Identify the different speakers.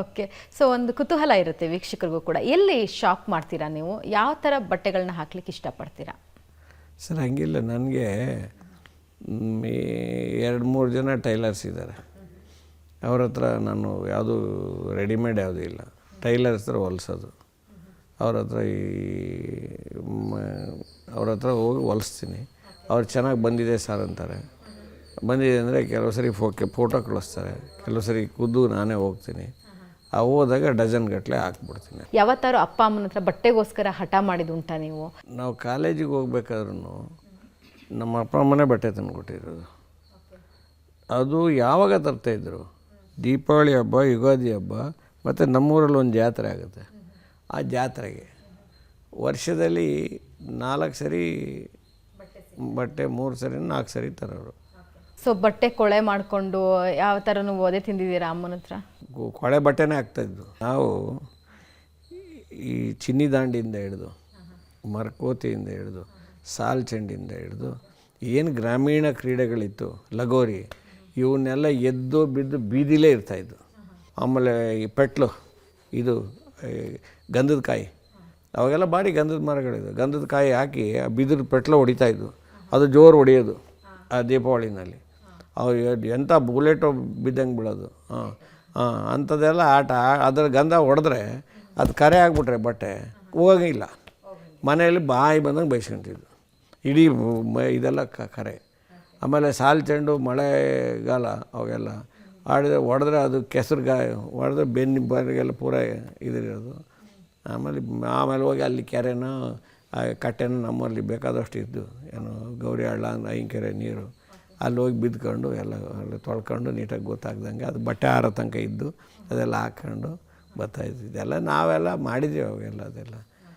Speaker 1: Okay so ಒಂದು ಕುತೂಹಲ ಇರುತ್ತೆ ವೀಕ್ಷಕರಿಗೂ ಕೂಡ. ಎಲ್ಲಿ ಶಾಪ್ ಮಾಡ್ತೀರಾ ನೀವು? ಯಾವ ಥರ ಬಟ್ಟೆಗಳನ್ನ ಹಾಕ್ಲಿಕ್ಕೆ ಇಷ್ಟಪಡ್ತೀರಾ?
Speaker 2: ಸರ್, ಹಂಗಿಲ್ಲ. ನನಗೆ ಎರಡು ಮೂರು ಜನ ಟೈಲರ್ಸ್ ಇದ್ದಾರೆ. ಅವ್ರ ಹತ್ರ ನಾನು ಯಾವುದು ರೆಡಿಮೇಡ್ ಯಾವುದೂ ಇಲ್ಲ. ಟೈಲರ್ಸ್ ಹತ್ರ ಹೊಲ್ಸೋದು. ಅವ್ರ ಹತ್ರ ಈ ಅವ್ರ ಹತ್ರ ಹೋಗಿ ಹೊಲಿಸ್ತೀನಿ. ಅವ್ರು ಚೆನ್ನಾಗಿ ಬಂದಿದೆ ಸರ್ ಅಂತಾರೆ. ಬಂದಿದೆ ಅಂದರೆ ಕೆಲವು ಸರಿ ಫೋಕೆ, ಫೋಟೋ ಕಳಿಸ್ತಾರೆ. ಕೆಲವು ಸರಿ ಖುದ್ದು ನಾನೇ ಹೋಗ್ತೀನಿ. ಹೋದಾಗ ಡಜನ್ ಗಟ್ಟಲೆ ಹಾಕ್ಬಿಡ್ತೀನಿ.
Speaker 1: ಯಾವತ್ತಾರು ಅಪ್ಪ ಅಮ್ಮನ ಹತ್ರ ಬಟ್ಟೆಗೋಸ್ಕರ ಹಠ ಮಾಡಿದ ಉಂಟಾ ನೀವು?
Speaker 2: ನಾವು ಕಾಲೇಜಿಗೆ ಹೋಗ್ಬೇಕಾದ್ರೂ ನಮ್ಮ ಅಪ್ಪ ಅಮ್ಮನೇ ಬಟ್ಟೆ ತಂದುಕೊಟ್ಟಿರೋದು. ಅದು ಯಾವಾಗ ತರ್ತಾಯಿದ್ರು ದೀಪಾವಳಿ ಹಬ್ಬ ಯುಗಾದಿ ಹಬ್ಬ ಮತ್ತು ನಮ್ಮೂರಲ್ಲಿ ಒಂದು ಜಾತ್ರೆ ಆಗುತ್ತೆ. ಆ ಜಾತ್ರೆಗೆ ವರ್ಷದಲ್ಲಿ ನಾಲ್ಕು ಸರಿ ಬಟ್ಟೆ ಮೂರು ಸರಿ ನಾಲ್ಕು ಸರಿ ತರೋರು.
Speaker 1: ಸೊ ಬಟ್ಟೆ ಕೊಳೆ ಮಾಡಿಕೊಂಡು ಯಾವ ಥರನೂ ಓದೆ ತಿಂದಿದ್ದೀರಾ ಅಮ್ಮನ ಹತ್ರ?
Speaker 2: ಕೊಳೆ ಬಟ್ಟೆನೇ ಆಗ್ತಾಯಿದ್ದು ನಾವು ಈ ಚಿನ್ನಿ ದಾಂಡಿಯಿಂದ ಹಿಡಿದು, ಮರಕೋತಿಯಿಂದ ಹಿಡಿದು, ಸಾಲ್ ಚೆಂಡಿಂದ ಹಿಡಿದು, ಏನು ಗ್ರಾಮೀಣ ಕ್ರೀಡೆಗಳಿತ್ತು, ಲಗೋರಿ, ಇವನ್ನೆಲ್ಲ ಎದ್ದು ಬಿದ್ದು ಬೀದಿಲೇ ಇರ್ತಾಯಿದ್ದು ಆಮೇಲೆ ಈ ಪೆಟ್ಲು, ಇದು ಗಂಧದ ಕಾಯಿ. ಅವಾಗೆಲ್ಲ ಭಾರಿ ಗಂಧದ ಮರಗಳಿದ್ವು. ಗಂಧದ ಕಾಯಿ ಹಾಕಿ ಆ ಬಿದಿರು ಪೆಟ್ಲು ಹೊಡಿತಾಯಿದ್ವು ಅದು ಜೋರು ಹೊಡೆಯೋದು ಆ ದೀಪಾವಳಿನಲ್ಲಿ. ಅವ್ರು ಎಂಥ ಬುಲೆಟು ಬಿದ್ದಂಗೆ ಬಿಡೋದು. ಹಾಂ ಹಾಂ, ಅಂಥದ್ದೆಲ್ಲ ಆಟ. ಅದರ ಗಂಧ ಹೊಡೆದ್ರೆ ಅದು ಕರೆ ಆಗಿಬಿಟ್ರೆ ಬಟ್ಟೆ ಹೋಗಿಲ್ಲ ಮನೆಯಲ್ಲಿ ಬಾಯಿ ಬಂದಂಗೆ ಬೈಸ್ಕೊಂತಿದ್ದು. ಇಡೀ ಮ ಇದೆಲ್ಲ ಕರೆ. ಆಮೇಲೆ ಸಾಲು ಚೆಂಡು, ಮಳೆಗಾಲ ಅವಾಗೆಲ್ಲ ಆಡಿದ್ರೆ ಹೊಡೆದ್ರೆ ಅದು ಕೆಸರು ಗಾಯ ಹೊಡೆದ್ರೆ ಬೆನ್ನು ಬರಿಗೆಲ್ಲ ಪೂರ ಇದಿರೋದು. ಆಮೇಲೆ ಆಮೇಲೆ ಹೋಗಿ ಅಲ್ಲಿ ಕೆರೆನೋ ಕಟ್ಟೆನೋ ನಮ್ಮಲ್ಲಿ ಬೇಕಾದಷ್ಟು ಇದ್ದು. ಏನು ಗೌರಿ ಹಳ್ಳ ಅಂದ್ರೆ ಐಂಕೆರೆ ನೀರು. ಅಲ್ಲಿ ಹೋಗಿ ಬಿದ್ಕೊಂಡು ಎಲ್ಲ ಅಲ್ಲಿ ತೊಳ್ಕೊಂಡು ನೀಟಾಗಿ ಗೊತ್ತಾಗ್ದಂಗೆ ಅದು ಬಟ್ಟೆ ಆರೋ ತನಕ ಇದ್ದು ಅದೆಲ್ಲ ಹಾಕ್ಕೊಂಡು ಬರ್ತಾಯಿದ್ದು ಇದೆಲ್ಲ ನಾವೆಲ್ಲ ಮಾಡಿದ್ದೀವಿ ಅವೆಲ್ಲ ಅದೆಲ್ಲ.